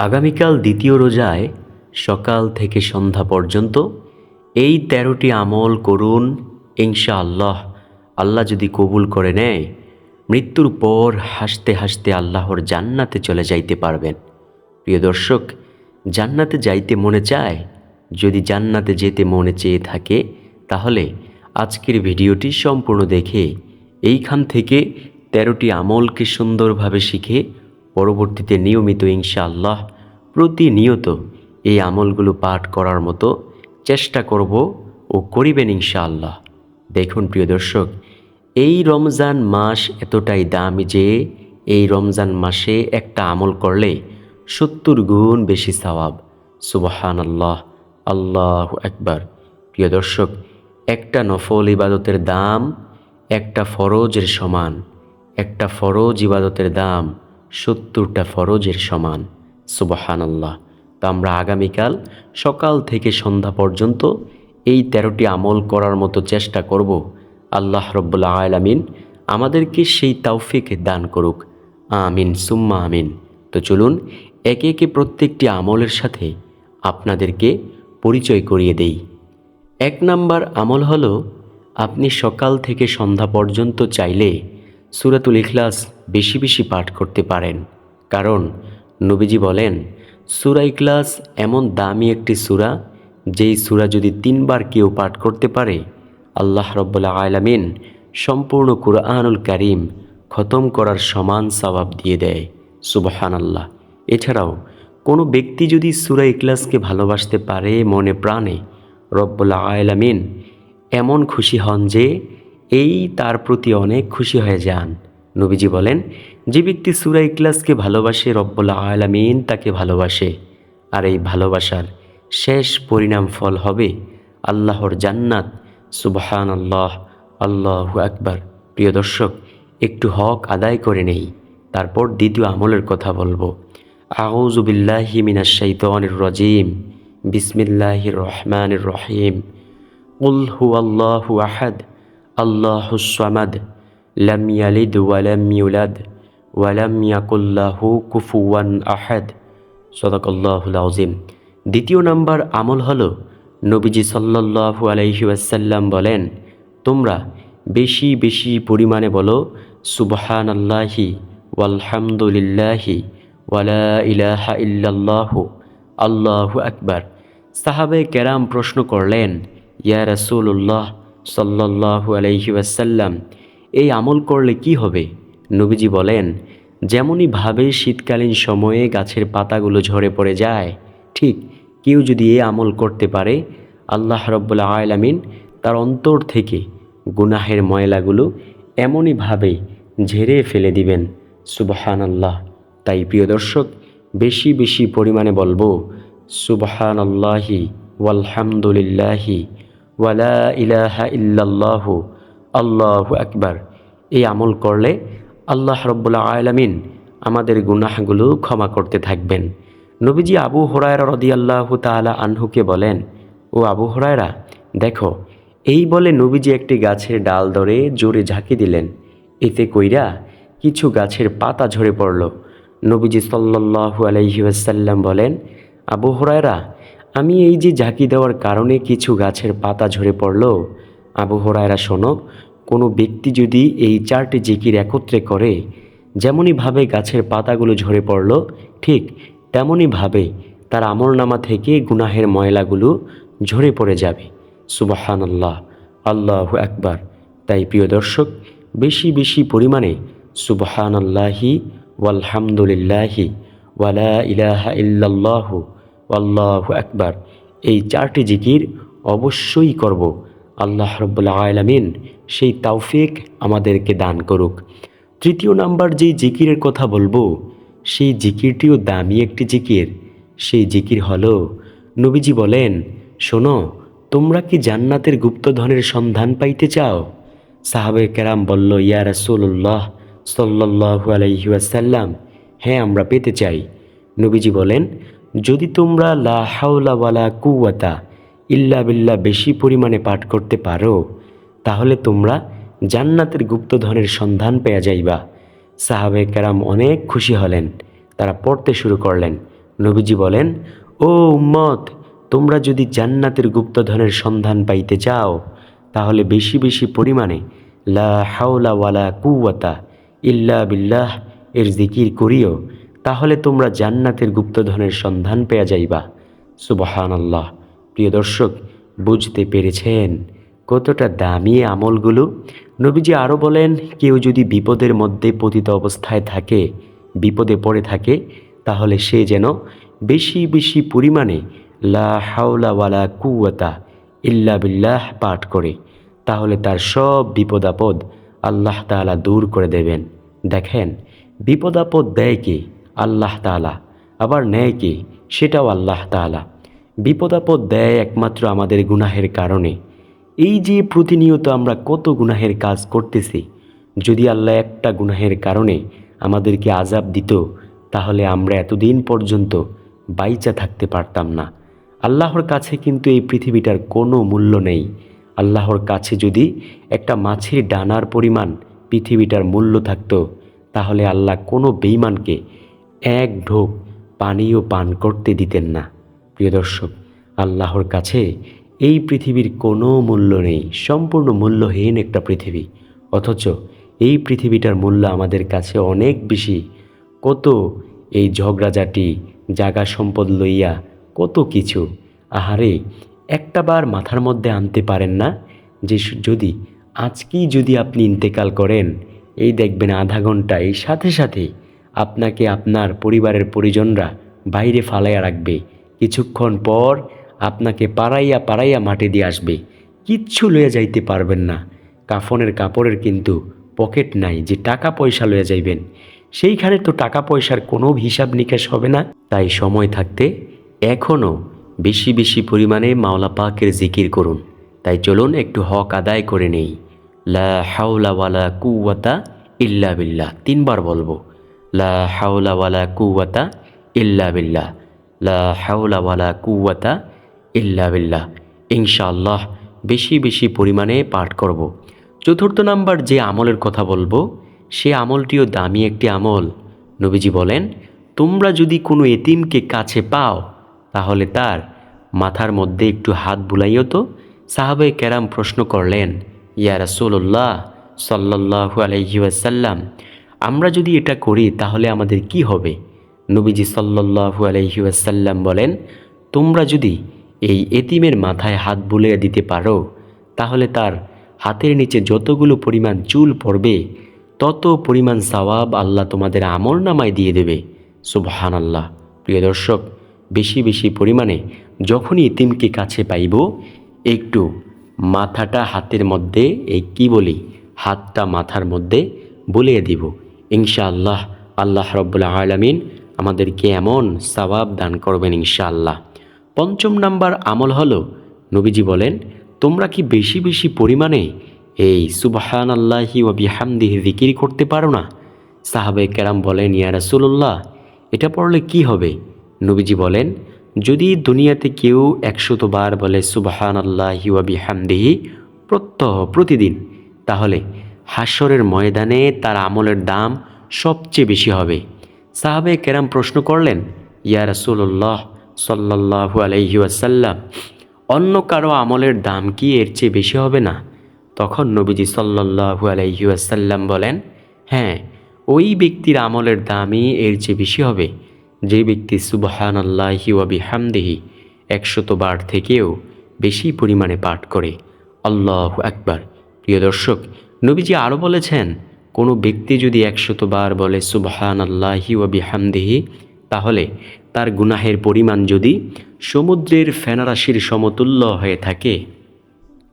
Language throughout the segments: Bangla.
আগামীকাল দ্বিতীয় রোজায় সকাল থেকে সন্ধ্যা পর্যন্ত এই তেরোটি আমল করুন, ইনশাআল্লাহ। আল্লাহ যদি কবুল করে নেয়, মৃত্যুর পর হাসতে হাসতে আল্লাহর জান্নাতে চলে যাইতে পারবেন। প্রিয় দর্শক, জান্নাতে যাইতে মনে চায়? যদি জান্নাতে যেতে মনে চেয়ে থাকে, তাহলে আজকের ভিডিওটি সম্পূর্ণ দেখে এইখান থেকে তেরোটি আমলকে সুন্দরভাবে শিখে পরবর্তীতে নিয়মিত ইনশাআল্লাহ প্রতিনিয়ত এই আমলগুলো পাঠ করার মতো চেষ্টা করব ও করিবেন ইনশাআল্লাহ। দেখুন প্রিয় দর্শক, এই রমজান মাস এতটাই দামি যে এই রমজান মাসে একটা আমল করলে সত্তর গুণ বেশি সওয়াব। সুবহান আল্লাহ আল্লাহ একবার প্রিয় দর্শক, একটা নফল ইবাদতের দাম একটা ফরজের সমান, একটা ফরজ ইবাদতের দাম সত্তরটা ফরজের সমান। সুবহান আল্লাহ তো আমরা আগামীকাল সকাল থেকে সন্ধ্যা পর্যন্ত এই তেরোটি আমল করার মতো চেষ্টা করব। আল্লাহ রব্বুল্লা আলামিন আমাদেরকে সেই তাওফিক দান করুক। আমিন, সুম্মা আমিন। তো চলুন, একে একে প্রত্যেকটি আমলের সাথে আপনাদেরকে পরিচয় করিয়ে দেই। এক নাম্বার আমল হলো, আপনি সকাল থেকে সন্ধ্যা পর্যন্ত চাইলে সুরাতুল ইখলাস বেশি বেশি পাঠ করতে পারেন, কারণ নবীজি বলেন, সুরা ইখলাস এমন দামি একটি সুরা, যেই সুরা যদি তিনবার কেউ পাঠ করতে পারে, আল্লাহ রব্বুল্লা আলামিন সম্পূর্ণ কুরআনুল কারিম খতম করার সমান সবাব দিয়ে দেয়। সুবহান আল্লাহ এছাড়াও, কোনো ব্যক্তি যদি সুরা ইখলাসকে ভালোবাসতে পারে মনে প্রাণে রব্বুল্লা আলামিন এমন খুশি হন যে এই তার প্রতি অনেক খুশি হয়ে যান। নবীজি বলেন, যে ব্যক্তি সুরা ইকলাসকে ভালোবাসে, রব্বুল আয়লামিন তাকে ভালোবাসে। আর এই ভালোবাসার শেষ পরিণাম ফল হবে আল্লাহর জান্নাত। সুবহান আল্লাহ আল্লাহ আকবার। প্রিয় দর্শক, একটু হক আদায় করে নেই। তারপর দ্বিতীয় আমলের কথা বলব। আউজুবিল্লাহি মিনাশ শাইতানির রজিম। বিসমিল্লাহির রহমানির রহিম। উল হু আল্লাহু আহাদ। আল্লাহসামাদ লাম ইয়ালিদ ওয়ালাম ইউলাদ ওয়ালাম ইয়াকুল্লাহু কুফুয়ান আহাদ। সদাকল্লাহুল দ্বিতীয় নাম্বার আমল হল, নবীজি সাল্লাহু আলহি আসাল্লাম বলেন, তোমরা বেশি বেশি পরিমাণে বলো সুবহান আল্লাহি ওয়ালহামদুলিল্লাহি ওয়ালা ইলাহা ইল্লাল্লাহু, আল্লাহু আকবার। সাহাবে কেরাম প্রশ্ন করলেন, ইয়া রসুল্লাহ আলাইহি ওয়াসাল্লাম, এই আমল করলে কি হবে? নবীজি বলেন যেমনইভাবে শীতকালীন সময়ে গাছের পাতাগুলো ঝরে পড়ে যায়, ঠিক কেউ যদি এ আমল করতে পারে, আল্লাহ রব্বুল্লা আলামিন তার অন্তর থেকে গুনাহের ময়লাগুলো এমনইভাবে ঝেড়ে ফেলে দিবেন। সুবহান আল্লাহ তাই প্রিয় দর্শক, বেশি বেশি পরিমাণে বলব সুবহান আল্লাহি ওয়ালহামদুলিল্লাহি ওয়ালা ইলাহা ইল্লাল্লাহু, আল্লাহু আকবার। এই আমল করলে আল্লাহ রব্বুল্লা আলামিন আমাদের গুনাহগুলো ক্ষমা করতে থাকবেন। নবীজি আবু হরায়রা রদি আল্লাহ তালা আনহুকে বলেন, ও আবু হরায়রা, দেখো, এই বলে নবীজি একটি গাছের ডাল ধরে জোরে ঝাঁকি দিলেন। এতে কইরা কিছু গাছের পাতা ঝরে পড়ল। নবীজি সাল্লাহু আলাইহি ওয়াসাল্লাম বলেন, আবু হরায়রা আমি এই যে ঝাঁকি দেওয়ার কারণে কিছু গাছের পাতা ঝরে পড়ল, আবু হরায়রা শোনো, কোনো ব্যক্তি যদি এই চারটি জিকির একত্রে করে যেমনইভাবে গাছের পাতাগুলো ঝরে পড়ল, ঠিক তেমনইভাবে তার আমলনামা থেকে গুনাহের ময়লাগুলো ঝরে পড়ে যাবে। সুবাহান আল্লাহ আল্লাহ একবার তাই প্রিয় দর্শক, বেশি বেশি পরিমাণে সুবহান আল্লাহি ওয়ালহামদুলিল্লাহি ওয়ালা ইলাহা ইল্লাল্লাহু আল্লাহ একবার এই চারটি জিকির অবশ্যই করব। আল্লাহ রব্বুল্লা আলামিন সেই তাওফিক আমাদেরকে দান করুক। তৃতীয় নাম্বার যেই জিকিরের কথা বলব, সেই জিকিরটিও দামি একটি জিকির। সেই জিকির হলো, নবীজি বলেন, শোনো, তোমরা কি জান্নাতের গুপ্তধনের সন্ধান পাইতে চাও? সাহাবে কেরাম বলল, ইয়া রাসূলুল্লাহ সাল্লাল্লাহু আলাইহি ওয়াসাল্লাম হ্যাঁ আমরা পেতে চাই। নবীজি বলেন যদি তোমরা লা হাওলা ওয়ালা কুওয়াতা ইল্লা বিল্লাহ বেশি পরিমাণে পাঠ করতে পারো, তাহলে তোমরা জান্নাতের গুপ্তধনের সন্ধান পেয়ে যাইবা। সাহাবে কেরাম অনেক খুশি হলেন, তারা পড়তে শুরু করলেন। নবীজি বলেন, ও উম্মত, তোমরা যদি জান্নাতের গুপ্তধনের সন্ধান পাইতে চাও, তাহলে বেশি বেশি পরিমাণে লা ওয়ালা কুওয়াতা ইল্লা বিল্লাহ এর জিকির করিও। তাহলে তোমরা জান্নাতের গুপ্তধনের সন্ধান পেয়ে যাইবা। সুবহান আল্লাহ প্রিয় দর্শক, বুঝতে পেরেছেন কতটা দামি আমলগুলো? নবীজি আরও বলেন, কেউ যদি বিপদের মধ্যে পতিত অবস্থায় থাকে, বিপদে পড়ে থাকে, তাহলে সে যেন বেশি বেশি পরিমাণে লা হাওলা ওয়ালা কুয়াতা ইল্লা বিল্লাহ পাঠ করে। তাহলে তার সব বিপদ আপদ আল্লাহ তাআলা দূর করে দেবেন। দেখেন বিপদ আপদ দেয় কি? আল্লাহ তাআলা। আবার নেয় কি? সেটাও আল্লাহ তাআলা। বিপদ আপদ দেয় একমাত্র আমাদের গুনাহের কারণে। এই যে প্রতিনিয়ত আমরা কত গুনাহের কাজ করতেছি, যদি আল্লাহ একটা গুনাহের কারণে আমাদেরকে আজাব দিত, তাহলে আমরা এতদিন পর্যন্ত বাইচা থাকতে পারতাম না। আল্লাহর কাছে কিন্তু এই পৃথিবীটার কোনো মূল্য নেই। আল্লাহর কাছে যদি একটা মাছের ডানার পরিমাণ পৃথিবীটার মূল্য থাকতো, তাহলে আল্লাহ কোনো বেইমানকে এক ঢোক পানিও পান করতে দিতেন না। প্রিয় দর্শক, আল্লাহর কাছে এই পৃথিবীর কোনো মূল্য নেই, সম্পূর্ণ মূল্যহীন একটা পৃথিবী। অথচ এই পৃথিবীটার মূল্য আমাদের কাছে অনেক বেশি। কত এই ঝগড়াঝাটি জাগা সম্পদ লইয়া কত কিছু। আহারে, একটা বার মাথার মধ্যে আনতে পারেন না? যে যদি, আজকেই যদি আপনি ইন্তেকাল করেন, এই দেখবেন আধা ঘণ্টা এই সাথে সাথে আপনাকে আপনার পরিবারের পরিজনরা বাইরে ফালাইয়া রাখবে। কিছুক্ষণ পর আপনাকে পাড়াইয়া পাড়াইয়া মাটি দিয়ে আসবে। কিচ্ছু লইয়া যাইতে পারবেন না। কাফনের কাপড়ের কিন্তু পকেট নাই যে টাকা পয়সা লইয়া যাইবেন। সেইখানে তো টাকা পয়সার কোনো হিসাব নিকাশ হবে না। তাই সময় থাকতে এখনও বেশি বেশি পরিমাণে মাওলা পাকের জিকির করুন। তাই চলুন একটু হক আদায় করে নেই। লা হাওলা ওয়ালা কুওয়াতা ইল্লা বিল্লাহ। তিনবার বলব। লা হাওলা ওয়ালা কুওয়াতা ইল্লা বিল্লাহ। লা হাওলা ওয়ালা কুওয়াতা ইল্লা বিল্লাহ। ইনশাআল্লাহ বেশি বেশি পরিমাণে পাঠ করব। চতুর্থ নাম্বার যে আমলের কথা বলব, সে আমলটিও দামি একটি আমল। নবীজি বলেন, তোমরা যদি কোনো এতিমকে কাছে পাও, তাহলে তার মাথার মধ্যে একটু হাত বুলাইও তো। সাহাবে কেরাম প্রশ্ন করলেন, ইয়া রাসূলুল্লাহ সাল্লাল্লাহু আলাইহি ওয়াসাল্লাম আমরা যদি এটা করি, তাহলে আমাদের কি হবে? নবীজি সাল্লাল্লাহু আলাইহি ওয়াসাল্লাম বলেন, তোমরা যদি এই এতিমের মাথায় হাত বুলিয়ে দিতে পারো, তাহলে তার হাতের নিচে যতগুলো পরিমাণ চুল পড়বে, তত পরিমাণ সওয়াব আল্লাহ তোমাদের আমল নামায় দিয়ে দেবে। সুবহান আল্লাহ প্রিয় দর্শক, বেশি বেশি পরিমাণে যখনই এতিমকে কাছে পাইব, একটু মাথাটা হাতের মধ্যে, এই কি বলি, হাতটা মাথার মধ্যে বলিয়ে দিব। ইনশাআল্লাহ আল্লাহ রব্বুল আলমিন আমাদেরকে এমন সওয়াব দান করবেন ইনশাআল্লাহ। পঞ্চম নাম্বার আমল হলো, নবীজি বলেন, তোমরা কি বেশি বেশি পরিমাণে এই সুবহান আল্লাহি ও বিহামদিহি জিকির করতে পারো না? সাহাবে কেরাম বলেন, ইয়া রাসূলুল্লাহ, এটা পড়লে কি হবে? নবীজি বলেন, যদি দুনিয়াতে কেউ একশত বার বলে সুবহান আল্লাহি ও বিহামদিহি প্রত্যহ প্রতিদিন, তাহলে হাসরের ময়দানে তার আমলের দাম সবচেয়ে বেশি হবে। সাহাবে কেরাম প্রশ্ন করলেন, ইয়া রাসূলুল্লাহ সাল্লাল্লাহু আলাইহি ওয়াসাল্লাম, অন্য কারও আমলের দাম কি এর চেয়ে বেশি হবে না? তখন নবীজি সাল্লাল্লাহু আলাইহি ওয়াসাল্লাম বলেন হ্যাঁ ওই ব্যক্তির আমলের দামই এর চেয়ে বেশি হবে। যে ব্যক্তি সুবহান আল্লাহি ওয়া বিহামদিহি একশত বার থেকেও বেশি পরিমাণে পাঠ করে। আল্লাহ আকবার। প্রিয় দর্শক নবীজি আরও বলেছেন, কোনো ব্যক্তি যদি একশত বার বলে সুবহান আল্লাহি ওয়া বিহামদিহি, তাহলে তার গুনাহের পরিমাণ যদি সমুদ্রের ফেনারাশির সমতুল্য হয়ে থাকে,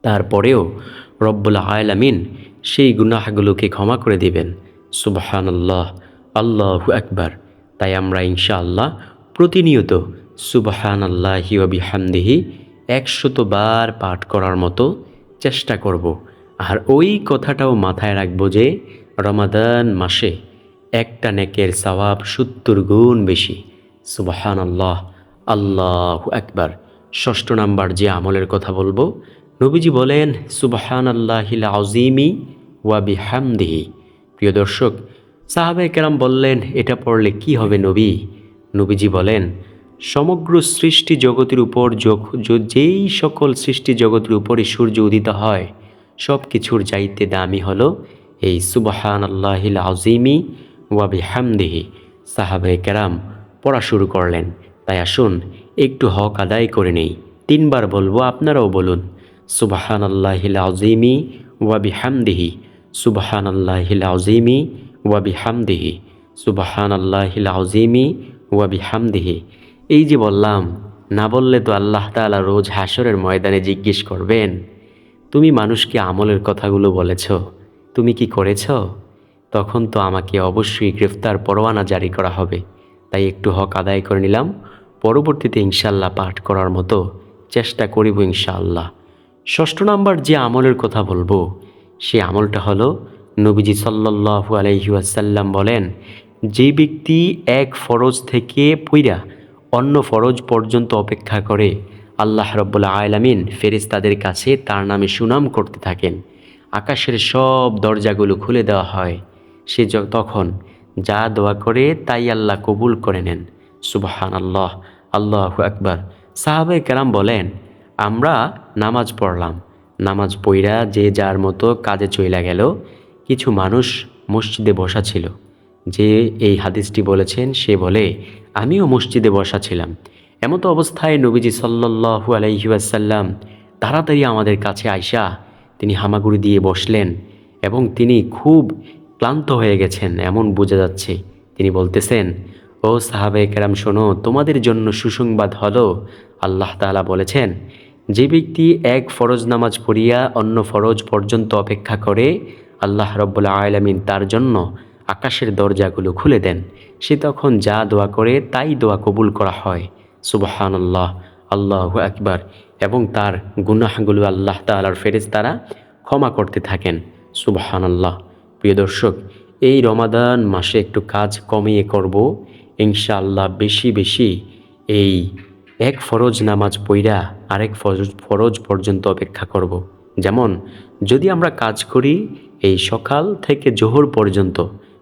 তারপরেও রব্বুল আলামিন সেই গুনাহগুলোকে ক্ষমা করে দিবেন। সুবহান আল্লাহ আল্লাহ একবার তাই আমরা ইনশাআল্লাহ প্রতিনিয়ত সুবহান আল্লাহি ও বিহামদিহি একশত বার পাঠ করার মতো চেষ্টা করব। আর ওই কথাটাও মাথায় রাখব যে রমাদান মাসে একটা নেকের সওয়াব সত্তর গুণ বেশি। সুবহান আল্লাহ আল্লাহ একবার ষষ্ঠ নাম্বার যে আমলের কথা বলব, নবীজি বলেন সুবহান আল্লাহিল আজিমি ওয়া বিহামদিহি। প্রিয় দর্শক, সাহাবে কেরাম বললেন, এটা পড়লে কি হবে নবী? নবীজি বলেন, সমগ্র সৃষ্টি জগতের উপর যেই সকল সৃষ্টি জগতের উপরে সূর্য উদিত হয় সব কিছুর চাইতে দামি হলো এই সুবাহান আল্লাহিল আজিমি ওয়াবি হামদিহি সাহাবে কেরাম পড়া শুরু করলেন। তাই আসুন, একটু হক আদায় করে নেই। তিনবার বলব, আপনারাও বলুন সুবাহান আল্লাহিল আজিমি ওয়াবি হামদিহি সুবাহান আল্লাহিল আজিমি ওয়াবি হামদিহি সুবাহান আল্লাহিল আজিমি ওয়াবি হামদিহি এই যে বললাম, না বললে তো আল্লাহ তাআলা রোজ হাসরের ময়দানে জিজ্ঞেস করবেন। তুমি মানুষকে আমলের কথাগুলো বলেছ, তুমি কি করেছ? তখন তো আমাকে অবশ্যই গ্রেফতার পরোয়ানা জারি করা হবে। তাই একটু হক আদায় করে নিলাম। পরবর্তীতে ইনশাল্লাহ পাঠ করার মতো চেষ্টা করিব ইনশাআল্লাহ ষষ্ঠ নাম্বার যে আমলের কথা বলব, সে আমলটা হলো, নবীজি সাল্লাল্লাহু আলাইহি ওয়াসাল্লাম বলেন, যে ব্যক্তি এক ফরজ থেকে পইরা অন্য ফরজ পর্যন্ত অপেক্ষা করে আল্লাহ রব্বুল্লা আলামিন ফেরেশতাদের কাছে তার নামে সুনাম করতে থাকেন। আকাশের সব দরজাগুলো খুলে দেওয়া হয়। সে তখন যা দোয়া করে তাই আল্লাহ কবুল করে নেন। সুবাহান আল্লাহ আল্লাহ আকবার। সাহাবে কেরাম বলেন, আমরা নামাজ পড়লাম। নামাজ পইরা যে যার মতো কাজে চইলা গেল, কিছু মানুষ মসজিদে বসা ছিল। যে এই হাদিসটি বলেছেন, সে বলে, আমিও মসজিদে বসা ছিলাম। এমতো অবস্থায় নবীজি সাল্লাল্লাহু আলাইহি ওয়াসাল্লাম তাড়াতাড়ি আমাদের কাছে আইসা তিনি হামাগুড়ি দিয়ে বসলেন এবং তিনি খুব ক্লান্ত হয়ে গেছেন, এমন বোঝা যাচ্ছে। তিনি বলতেছেন, ও সাহাবে কেরাম, শোনো, তোমাদের জন্য সুসংবাদ হলো, আল্লাহ তাআলা বলেছেন, যে ব্যক্তি এক ফরজ নামাজ পড়িয়া অন্য ফরজ পর্যন্ত অপেক্ষা করে, আল্লাহ রব্বুল্লা আয়লামিন তার জন্য আকাশের দরজাগুলো খুলে দেন। সে তখন যা দোয়া করে তাই দোয়া কবুল করা হয়। সুবাহান আল্লাহ আল্লাহ আকবার, এবং তার গুনাহগুলো আল্লাহ তালার ফেরেজ তারা ক্ষমা করতে থাকেন। সুবাহান আল্লাহ প্রিয় দর্শক, এই রমাদান মাসে একটু কাজ কমিয়ে করব। ইনশাআল্লাহ বেশি বেশি এই এক ফরজ নামাজ পইরা আরেক ফরজ ফরজ পর্যন্ত অপেক্ষা করব। যেমন, যদি আমরা কাজ করি এই সকাল থেকে জোহর পর্যন্ত,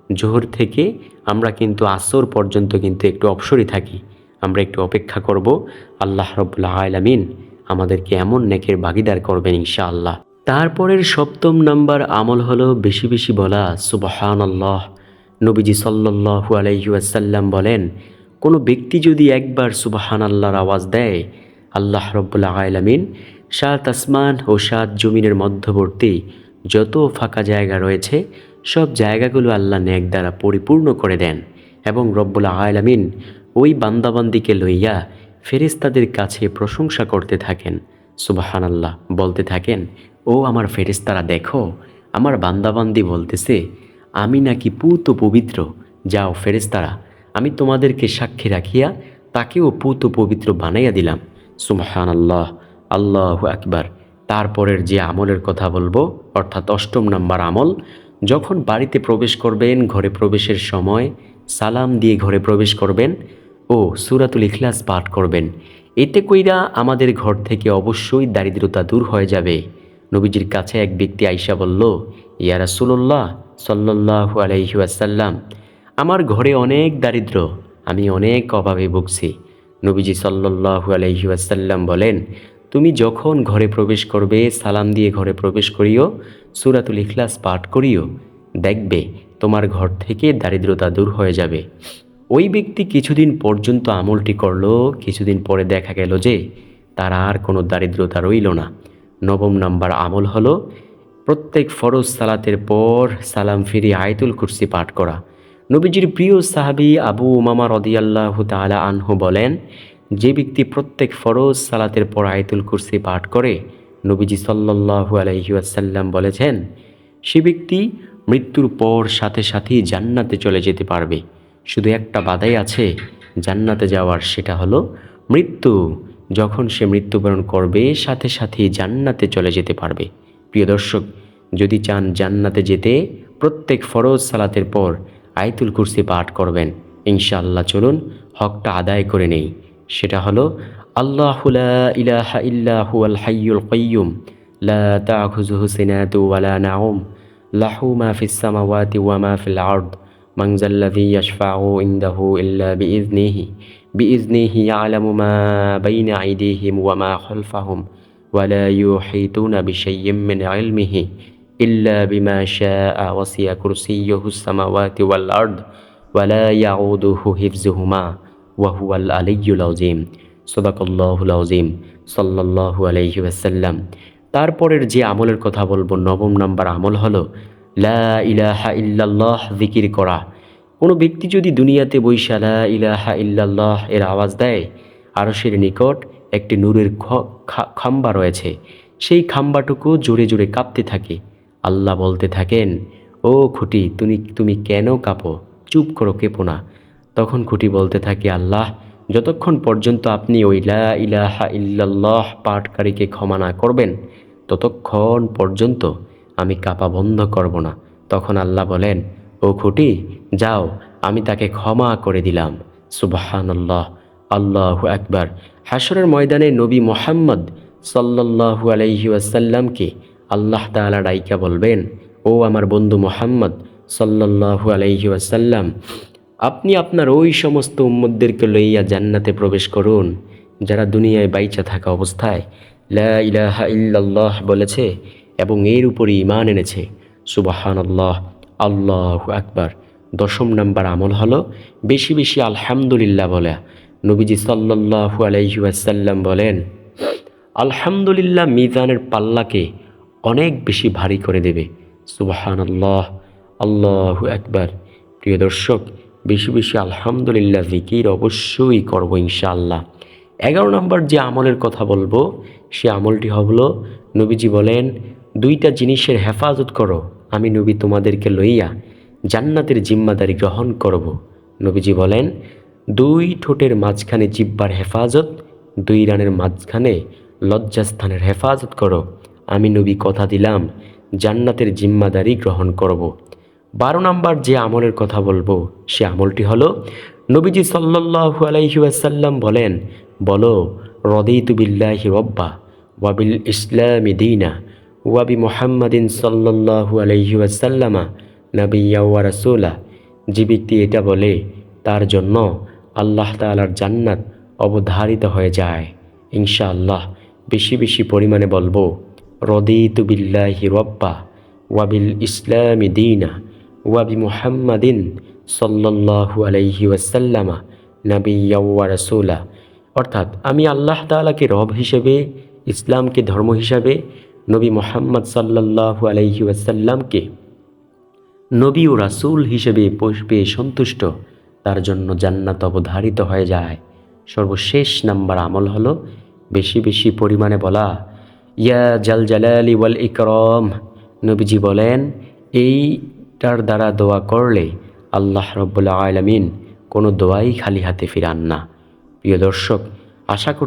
জোহর থেকে আমরা কিন্তু আসর পর্যন্ত কিন্তু একটু অবসরই থাকি। আমরা একটু অপেক্ষা করব। আল্লাহ রব্বুল্লাহ আলামিন আমাদেরকে এমন নেকের ভাগিদার করবেন ইনশাআল্লাহ। তারপরের সপ্তম নাম্বার আমল হলো বেশি বেশি বলা সুবহান আল্লাহ নবীজি সাল্লাল্লাহু আলাইহি ওয়াসাল্লাম বলেন, কোনো ব্যক্তি যদি একবার সুবহান আল্লাহর আওয়াজ দেয়, আল্লাহ রব্বুল্লাহ আলামিন সাত আসমান ও সাত জমিনের মধ্যবর্তী যত ফাঁকা জায়গা রয়েছে, সব জায়গাগুলো আল্লাহ নেক দ্বারা পরিপূর্ণ করে দেন এবং রব্বুল আলামিন ওই বান্দাবান্দিকে লইয়া ফেরেস্তাদের কাছে প্রশংসা করতে থাকেন। সুবাহান আল্লাহ বলতে থাকেন, ও আমার ফেরেস্তারা দেখো, আমার বান্দাবান্দি বলতেছে, আমি নাকি পুত পবিত্র, যাও ফেরেস্তারা আমি তোমাদেরকে সাক্ষী রাখিয়া তাকেও পুত পবিত্র বানাইয়া দিলাম। সুবাহান আল্লাহ আল্লাহ আকবার। তারপরের যে আমলের কথা বলব, অর্থাৎ অষ্টম নাম্বার আমল, যখন বাড়িতে প্রবেশ করবেন, ঘরে প্রবেশের সময় সালাম দিয়ে ঘরে প্রবেশ করবেন ও সুরাতুল ইখলাস পাঠ করবেন। এতে কইরা আমাদের ঘর থেকে অবশ্যই দারিদ্রতা দূর হয়ে যাবে। নবীজির কাছে এক ব্যক্তি আইসা বলল, ইয়া রাসূলুল্লাহ সাল্লাল্লাহু আলাইহি ওয়াসাল্লাম, আমার ঘরে অনেক দারিদ্র, আমি অনেক অভাবে ভুগছি। নবীজি সাল্লাল্লাহু আলাইহি ওয়াসাল্লাম বলেন, তুমি যখন ঘরে প্রবেশ করবে, সালাম দিয়ে ঘরে প্রবেশ করিও, সুরাতুল ইখলাস পাঠ করিও। দেখবে, তোমার ঘর থেকে দারিদ্রতা দূর হয়ে যাবে। ওই ব্যক্তি কিছুদিন পর্যন্ত আমলটি করল, কিছুদিন পরে দেখা গেল যে তার আর কোনো দারিদ্রতা রইল না। নবম নাম্বার আমল হলো, প্রত্যেক ফরজ সালাতের পর সালাম ফিরে আয়তুল কুরসি পাঠ করা। নবীজির প্রিয় সাহাবি আবু উমামা রদিয়াল্লাহ তালা আনহু বলেন, যে ব্যক্তি প্রত্যেক ফরজ সালাতের পর আয়তুল কুরসি পাঠ করে, নবীজি সাল্লাল্লাহু আলাইহি ওয়াসাল্লাম বলেছেন, সে ব্যক্তি মৃত্যুর পর সাথে সাথেই জান্নাতে চলে যেতে পারবে। শুধু একটা বাধাই আছে, জান্নাতে যাওয়ার, সেটা হলো মৃত্যু। যখন সে মৃত্যুবরণ করবে, সাথে সাথে জান্নাতে চলে যেতে পারবে। প্রিয় দর্শক, যদি চান জান্নাতে যেতে, প্রত্যেক ফরজ সালাতের পর আয়তুল কুরসি পাঠ করবেন। ইনশাআল্লাহ চলুন হকটা আদায় করে নেই। সেটা হলো, আল্লাহ লা ইলাহা ইল্লা হুয়াল হাইয়ুল কাইয়ুম, লা তাখুযুহু সিনাতু ওয়ালা من ذا الذي يشفع عنده إلا بإذنه بإذنه يعلم ما بين أيديهم وما خلفهم ولا يحيطون بشيء من علمه إلا بما شاء وسع كرسيه السماوات والأرض ولا يعوده حفظهما وهو العلي العظيم صدق الله العظيم صلى الله عليه وسلم তারপরের যে আমলের কথা বলব নবম নম্বর আমল হলো লা ইলাহা ইল্লাল্লাহ জিকির করা। কোনো ব্যক্তি যদি দুনিয়াতে বৈশা লা ইলাহা ইল্লাল্লাহ এর আওয়াজ দেয়, আরশের নিকট একটি নূরের খাম্বা রয়েছে। সেই খাম্বাটুকু জোরে জোরে কাঁপতে থাকে। আল্লাহ বলতে থাকেন, ও খুঁটি, তুমি তুমি কেন কাঁপো? চুপ করো, কেঁপো না। তখন খুঁটি বলতে থাকে, আল্লাহ, যতক্ষণ পর্যন্ত আপনি ওই লা ইলাহা ইল্লাল্লাহ পাঠকারীকে ক্ষমা না করবেন, ততক্ষণ পর্যন্ত আমি কাপা বন্ধ করব না। তখন আল্লাহ বলেন, ও খুঁটি, যাও, আমি তাকে ক্ষমা করে দিলাম। সুবাহান আল্লাহ একবার হাসরের ময়দানে নবী মোহাম্মদ সাল্লাল্লাহু আলাইহি ওয়াসাল্লামকে আল্লাহ তাআলা ডাইকা বলবেন, ও আমার বন্ধু মোহাম্মদ সাল্লাল্লাহু আলাইহি ওয়াসাল্লাম, আপনি আপনার ওই সমস্ত উম্মদদেরকে লইয়া জান্নাতে প্রবেশ করুন। যারা দুনিয়ায় বাইচা থাকা অবস্থায়, লা ইলাহা ইল্লাল্লাহ বলেছে এবং এর উপরে ইমান এনেছে। সুবাহান আল্লাহ আল্লাহ আকবার। দশম নাম্বার আমল হলো, বেশি বেশি আলহামদুলিল্লাহ বলে। নবীজি সাল্লাল্লাহু আলাইহি ওয়াসাল্লাম বলেন, আলহামদুলিল্লাহ মিজানের পাল্লাকে অনেক বেশি ভারী করে দেবে। সুবাহান আল্লাহ আল্লাহ একবার প্রিয় দর্শক, বেশি বেশি আলহামদুলিল্লাহ জিকির অবশ্যই করব ইনশাআল্লাহ। এগারো নম্বর যে আমলের কথা বলব, সে আমলটি হলো, নবীজি বলেন দুইটা জিনিসের হেফাজত করো। আমি নবী তোমাদেরকে লইয়া জান্নাতের জিম্মাদারি গ্রহণ করব। নবীজি বলেন, দুই ঠোঁটের মাঝখানে জিব্বার হেফাজত, দুই রানের মাঝখানে লজ্জাস্থানের হেফাজত করো। আমি নবী কথা দিলাম, জান্নাতের জিম্মাদারি গ্রহণ করব। বারো নাম্বার যে আমলের কথা বলব, সে আমলটি হলো, নবীজি সাল্লাল্লাহু আলাইহি ওয়াসাল্লাম বলেন, বলো, রদিতু বিল্লাহি রব্বা ওয়াবিল ইসলামি দিনা। ওয়াবি মুহাম্মাদিন সাল্লাল্লাহু আলাইহি ওয়াসাল্লামা নবিয়্যা ওয়া রাসূলা। যে ব্যক্তি এটা বলে, তার জন্য আল্লাহ তাআলার জান্নাত অবধারিত হয়ে যায়। ইনশাআল্লাহ, বেশি বেশি পরিমাণে বলব, রদিতু বিল্লাহি রব্বা ওয়াবিল ইসলামি দিনা ওয়াবি মুহাম্মাদিন সাল্লাল্লাহু আলাইহি ওয়াসাল্লামা রাসূলা। অর্থাৎ আমি আল্লাহ তাআলাকে রব হিসেবে, ইসলামকে ধর্ম হিসাবে নবী মোহাম্মদ সাল্লাল্লাহু আলাইহি ওয়াসাল্লামকে নবী ও রাসূল হিসেবে পুষ্পে সন্তুষ্ট। তার জন্য জান্নাত অবধারিত হয়ে যায়। সর্বশেষ নাম্বার আমল হলো বেশি বেশি পরিমাণে বলা, ইয়া জাল জালালি ওয়াল ইকরম। নবীজি বলেন, এইটার দ্বারা দোয়া করলে আল্লাহ রব্বুল্লা আলমিন কোনো দোয়াই খালি হাতে ফিরান না। প্রিয় দর্শক, আশা করছি